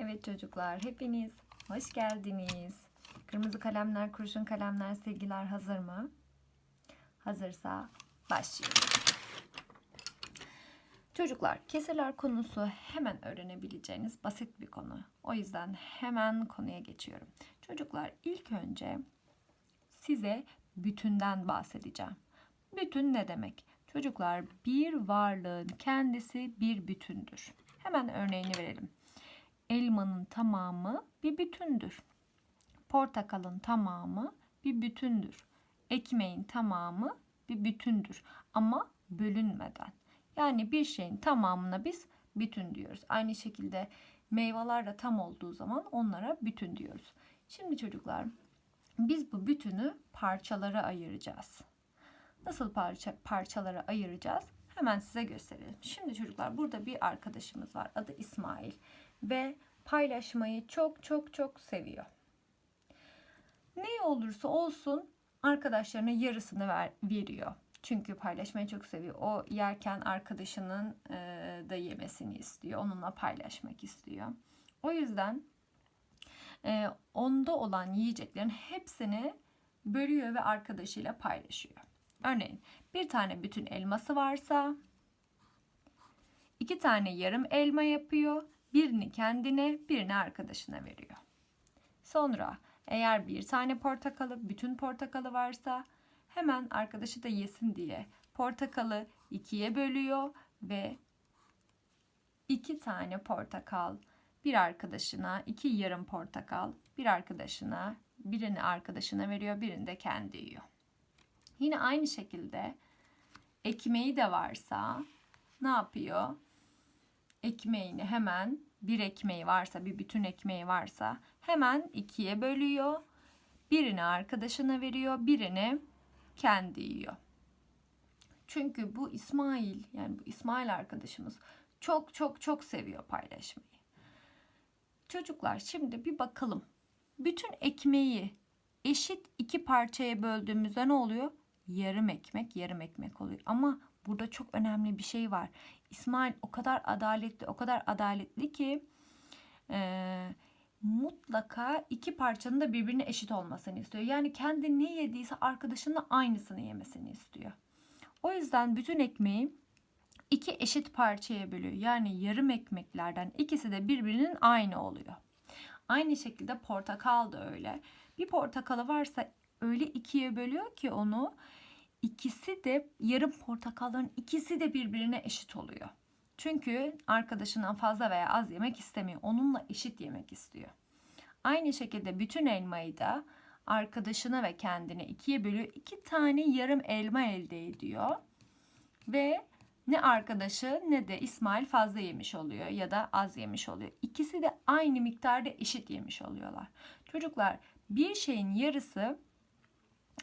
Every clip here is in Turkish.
Evet çocuklar hepiniz hoş geldiniz. Kırmızı kalemler, kurşun kalemler, silgiler hazır mı? Hazırsa başlıyoruz. Çocuklar kesirler konusu hemen öğrenebileceğiniz basit bir konu. O yüzden hemen konuya geçiyorum. Çocuklar ilk önce size bütünden bahsedeceğim. Bütün ne demek? Çocuklar bir varlığın kendisi bir bütündür. Hemen örneğini verelim. Elmanın tamamı bir bütündür. Portakalın tamamı bir bütündür. Ekmeğin tamamı bir bütündür ama bölünmeden. Yani bir şeyin tamamına biz bütün diyoruz. Aynı şekilde meyveler de tam olduğu zaman onlara bütün diyoruz. Şimdi çocuklar biz bu bütünü parçalara ayıracağız. Nasıl parça parçalara ayıracağız? Hemen size gösterelim. Şimdi çocuklar burada bir arkadaşımız var. Adı İsmail ve paylaşmayı çok çok çok seviyor. Ne olursa olsun arkadaşlarına yarısını ver, veriyor. Çünkü paylaşmayı çok seviyor. O yerken arkadaşının e, da yemesini istiyor. Onunla paylaşmak istiyor. O yüzden e, onda olan yiyeceklerin hepsini bölüyor ve arkadaşıyla paylaşıyor. Örneğin bir tane bütün elması varsa iki tane yarım elma yapıyor. Birini kendine, birini arkadaşına veriyor. Sonra eğer bir tane portakalı, bütün portakalı varsa hemen arkadaşı da yesin diye portakalı ikiye bölüyor ve iki tane portakal bir arkadaşına, iki yarım portakal bir arkadaşına, birini arkadaşına veriyor, birini de kendi yiyor. Yine aynı şekilde ekmeği de varsa ne yapıyor? Ekmeğini hemen bir ekmeği varsa, bir bütün ekmeği varsa hemen ikiye bölüyor. Birini arkadaşına veriyor, birini kendi yiyor. Çünkü bu İsmail, yani bu İsmail arkadaşımız çok çok çok seviyor paylaşmayı. Çocuklar şimdi bir bakalım. Bütün ekmeği eşit iki parçaya böldüğümüzde ne oluyor? Yarım ekmek, yarım ekmek oluyor. Ama burada çok önemli bir şey var. İsmail o kadar adaletli, o kadar adaletli ki e, mutlaka iki parçanın da birbirine eşit olmasını istiyor. Yani kendi ne yediyse arkadaşının aynısını yemesini istiyor. O yüzden bütün ekmeği iki eşit parçaya bölüyor. Yani yarım ekmeklerden ikisi de birbirinin aynı oluyor. Aynı şekilde portakal da öyle. Bir portakalı varsa öyle ikiye bölüyor ki onu ikisi de yarım portakalların ikisi de birbirine eşit oluyor. Çünkü arkadaşından fazla veya az yemek istemiyor. Onunla eşit yemek istiyor. Aynı şekilde bütün elmayı da arkadaşına ve kendine ikiye bölüyor. İki tane yarım elma elde ediyor. Ve ne arkadaşı ne de İsmail fazla yemiş oluyor ya da az yemiş oluyor. İkisi de aynı miktarda eşit yemiş oluyorlar. Çocuklar bir şeyin yarısı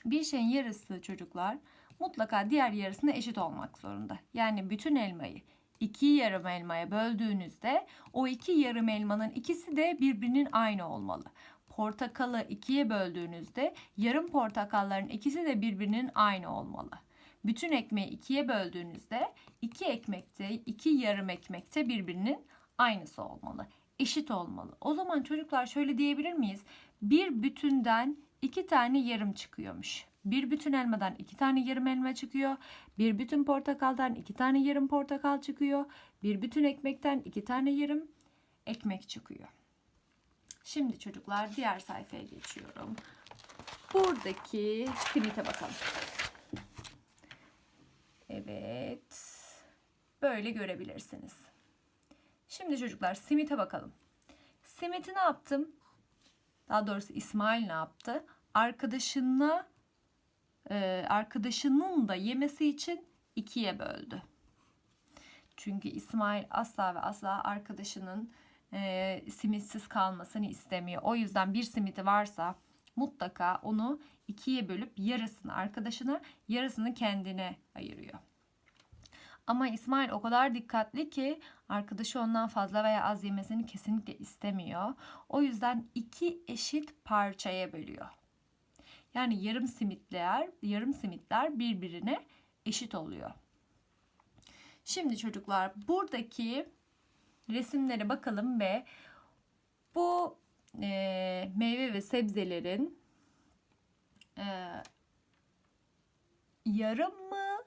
bir şeyin yarısı çocuklar mutlaka diğer yarısına eşit olmak zorunda. Yani bütün elmayı iki yarım elmaya böldüğünüzde o iki yarım elmanın ikisi de birbirinin aynı olmalı. Portakalı ikiye böldüğünüzde yarım portakalların ikisi de birbirinin aynı olmalı. Bütün ekmeği ikiye böldüğünüzde iki ekmekte, iki yarım ekmekte birbirinin aynısı olmalı. Eşit olmalı. O zaman çocuklar şöyle diyebilir miyiz? Bir bütünden iki tane yarım çıkıyormuş. Bir bütün elmadan iki tane yarım elma çıkıyor. Bir bütün portakaldan iki tane yarım portakal çıkıyor. Bir bütün ekmekten iki tane yarım ekmek çıkıyor. Şimdi çocuklar diğer sayfaya geçiyorum. Buradaki simite bakalım. Evet. Böyle görebilirsiniz. Şimdi çocuklar simite bakalım. Simiti ne yaptım? Daha doğrusu İsmail ne yaptı? Arkadaşına e, arkadaşının da yemesi için ikiye böldü. Çünkü İsmail asla ve asla arkadaşının e, simitsiz kalmasını istemiyor. O yüzden bir simiti varsa mutlaka onu ikiye bölüp yarısını arkadaşına yarısını kendine ayırıyor. Ama İsmail o kadar dikkatli ki arkadaşı ondan fazla veya az yemesini kesinlikle istemiyor. O yüzden iki eşit parçaya bölüyor. Yani yarım simitler, yarım simitler birbirine eşit oluyor. Şimdi çocuklar buradaki resimlere bakalım ve Bu e, meyve ve sebzelerin e, yarım mı,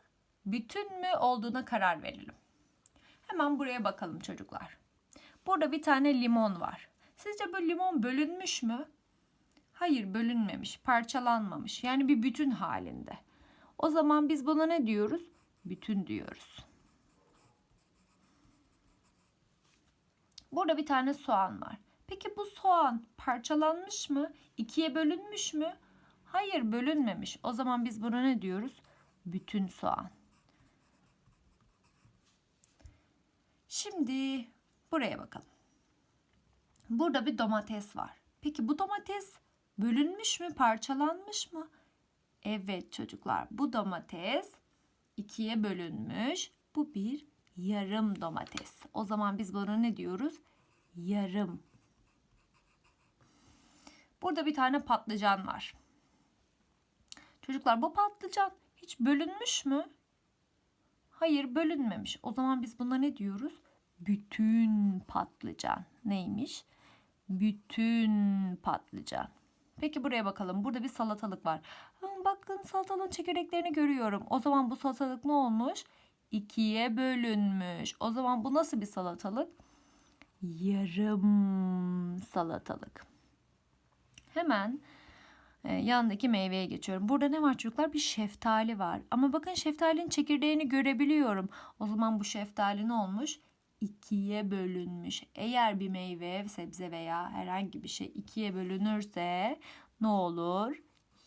bütün mü olduğuna karar verelim. Hemen buraya bakalım çocuklar. Burada bir tane limon var. Sizce bu limon bölünmüş mü? Hayır, bölünmemiş, parçalanmamış. Yani bir bütün halinde. O zaman biz buna ne diyoruz? Bütün diyoruz. Burada bir tane soğan var. Peki bu soğan parçalanmış mı? İkiye bölünmüş mü? Hayır, bölünmemiş. O zaman biz buna ne diyoruz? Bütün soğan. Şimdi buraya bakalım. Burada bir domates var. Peki bu domates bölünmüş mü, parçalanmış mı? Evet çocuklar, bu domates ikiye bölünmüş. Bu bir yarım domates. O zaman biz buna ne diyoruz? Yarım. Burada bir tane patlıcan var. Çocuklar bu patlıcan hiç bölünmüş mü? Hayır bölünmemiş. O zaman biz buna ne diyoruz? Bütün patlıcan. Neymiş? Bütün patlıcan. Peki buraya bakalım. Burada bir salatalık var. Bakın salatalığın çekirdeklerini görüyorum. O zaman bu salatalık ne olmuş? İkiye bölünmüş. O zaman bu nasıl bir salatalık? Yarım salatalık. Hemen e, yandaki meyveye geçiyorum. Burada ne var çocuklar? Bir şeftali var. Ama bakın şeftalinin çekirdeğini görebiliyorum. O zaman bu şeftali ne olmuş? İkiye bölünmüş. Eğer bir meyve, sebze veya herhangi bir şey ikiye bölünürse ne olur?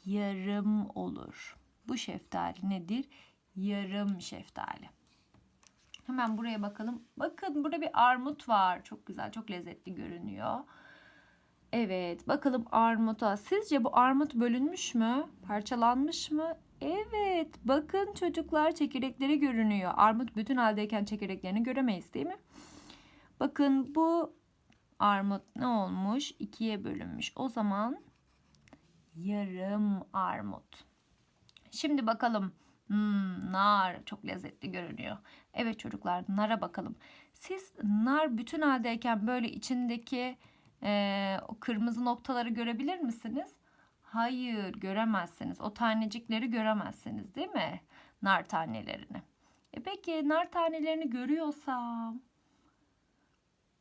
Yarım olur. Bu şeftali nedir? Yarım şeftali. Hemen buraya bakalım. Bakın burada bir armut var. Çok güzel, çok lezzetli görünüyor. Evet, bakalım armuta. Sizce bu armut bölünmüş mü? Parçalanmış mı? Evet, bakın çocuklar çekirdekleri görünüyor. Armut bütün haldeyken çekirdeklerini göremeyiz değil mi? Bakın bu armut ne olmuş? İkiye bölünmüş. O zaman yarım armut. Şimdi bakalım. Hmm, nar çok lezzetli görünüyor. Evet çocuklar nara bakalım. Siz nar bütün haldeyken böyle içindeki e, o kırmızı noktaları görebilir misiniz? Hayır göremezsiniz. O tanecikleri göremezsiniz değil mi? Nar tanelerini. E peki nar tanelerini görüyorsam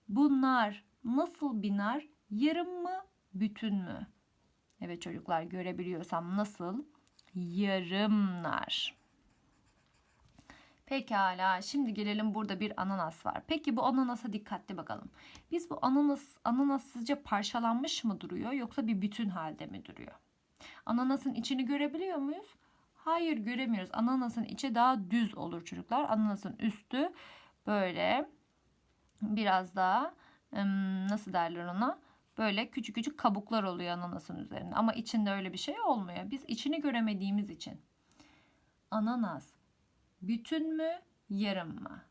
bunlar nasıl bir nar? Yarım mı? Bütün mü? Evet çocuklar görebiliyorsam nasıl? Yarım nar. Pekala şimdi gelelim burada bir ananas var. Peki bu ananasa dikkatli bakalım. Biz bu ananas, ananas sizce parçalanmış mı duruyor yoksa bir bütün halde mi duruyor? Ananasın içini görebiliyor muyuz? Hayır göremiyoruz. Ananasın içi daha düz olur çocuklar. Ananasın üstü böyle biraz daha nasıl derler ona? Böyle küçük küçük kabuklar oluyor ananasın üzerinde. Ama içinde öyle bir şey olmuyor. Biz içini göremediğimiz için. Ananas bütün mü yarım mı?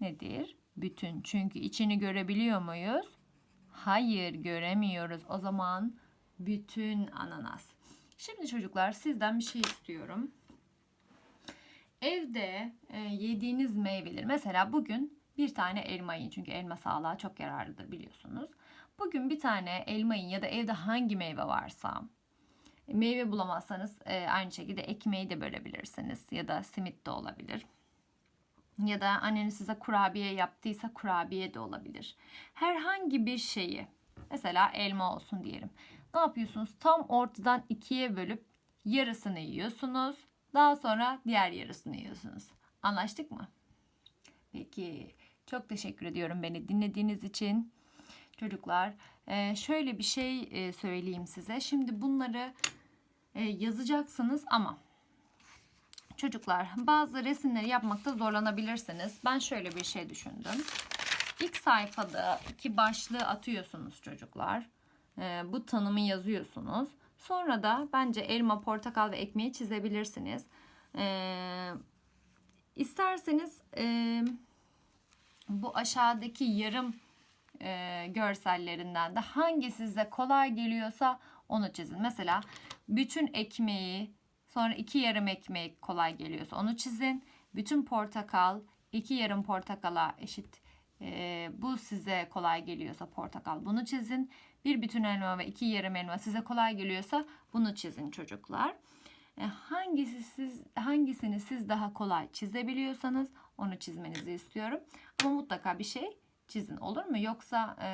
Nedir? Bütün. Çünkü içini görebiliyor muyuz? Hayır göremiyoruz. O zaman bütün ananas. Şimdi çocuklar sizden bir şey istiyorum. Evde e, yediğiniz meyveler mesela bugün bir tane elma yiyin çünkü elma sağlığa çok yararlıdır biliyorsunuz. Bugün bir tane elma yiyin ya da evde hangi meyve varsa meyve bulamazsanız e, aynı şekilde ekmeği de bölebilirsiniz ya da simit de olabilir. Ya da anneniz size kurabiye yaptıysa kurabiye de olabilir. Herhangi bir şeyi mesela elma olsun diyelim. Ne yapıyorsunuz? Tam ortadan ikiye bölüp yarısını yiyorsunuz. Daha sonra diğer yarısını yiyorsunuz. Anlaştık mı? Peki. Çok teşekkür ediyorum beni dinlediğiniz için. Çocuklar e, şöyle bir şey e, söyleyeyim size. Şimdi bunları e, yazacaksınız ama çocuklar bazı resimleri yapmakta zorlanabilirsiniz. Ben şöyle bir şey düşündüm. İlk sayfada iki başlığı atıyorsunuz çocuklar. Bu tanımı yazıyorsunuz. Sonra da bence elma, portakal ve ekmeği çizebilirsiniz. İsterseniz bu aşağıdaki yarım e, görsellerinden de hangi size kolay geliyorsa onu çizin. Mesela bütün ekmeği sonra iki yarım ekmek kolay geliyorsa onu çizin. Bütün portakal iki yarım portakala eşit Ee, bu size kolay geliyorsa portakal bunu çizin. Bir bütün elma ve iki yarım elma size kolay geliyorsa bunu çizin çocuklar. E, hangisi siz hangisini siz daha kolay çizebiliyorsanız onu çizmenizi istiyorum. Ama mutlaka bir şey çizin olur mu? Yoksa e,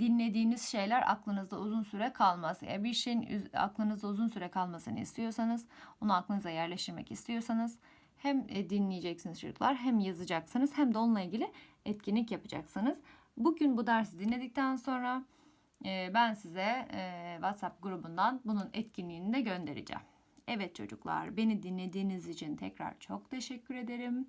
dinlediğiniz şeyler aklınızda uzun süre kalmaz. Eğer bir şeyin aklınızda uzun süre kalmasını istiyorsanız, onu aklınıza yerleştirmek istiyorsanız hem e, dinleyeceksiniz çocuklar, hem yazacaksınız, hem de onunla ilgili etkinlik yapacaksınız. Bugün bu dersi dinledikten sonra e, ben size e, WhatsApp grubundan bunun etkinliğini de göndereceğim. Evet çocuklar, beni dinlediğiniz için tekrar çok teşekkür ederim.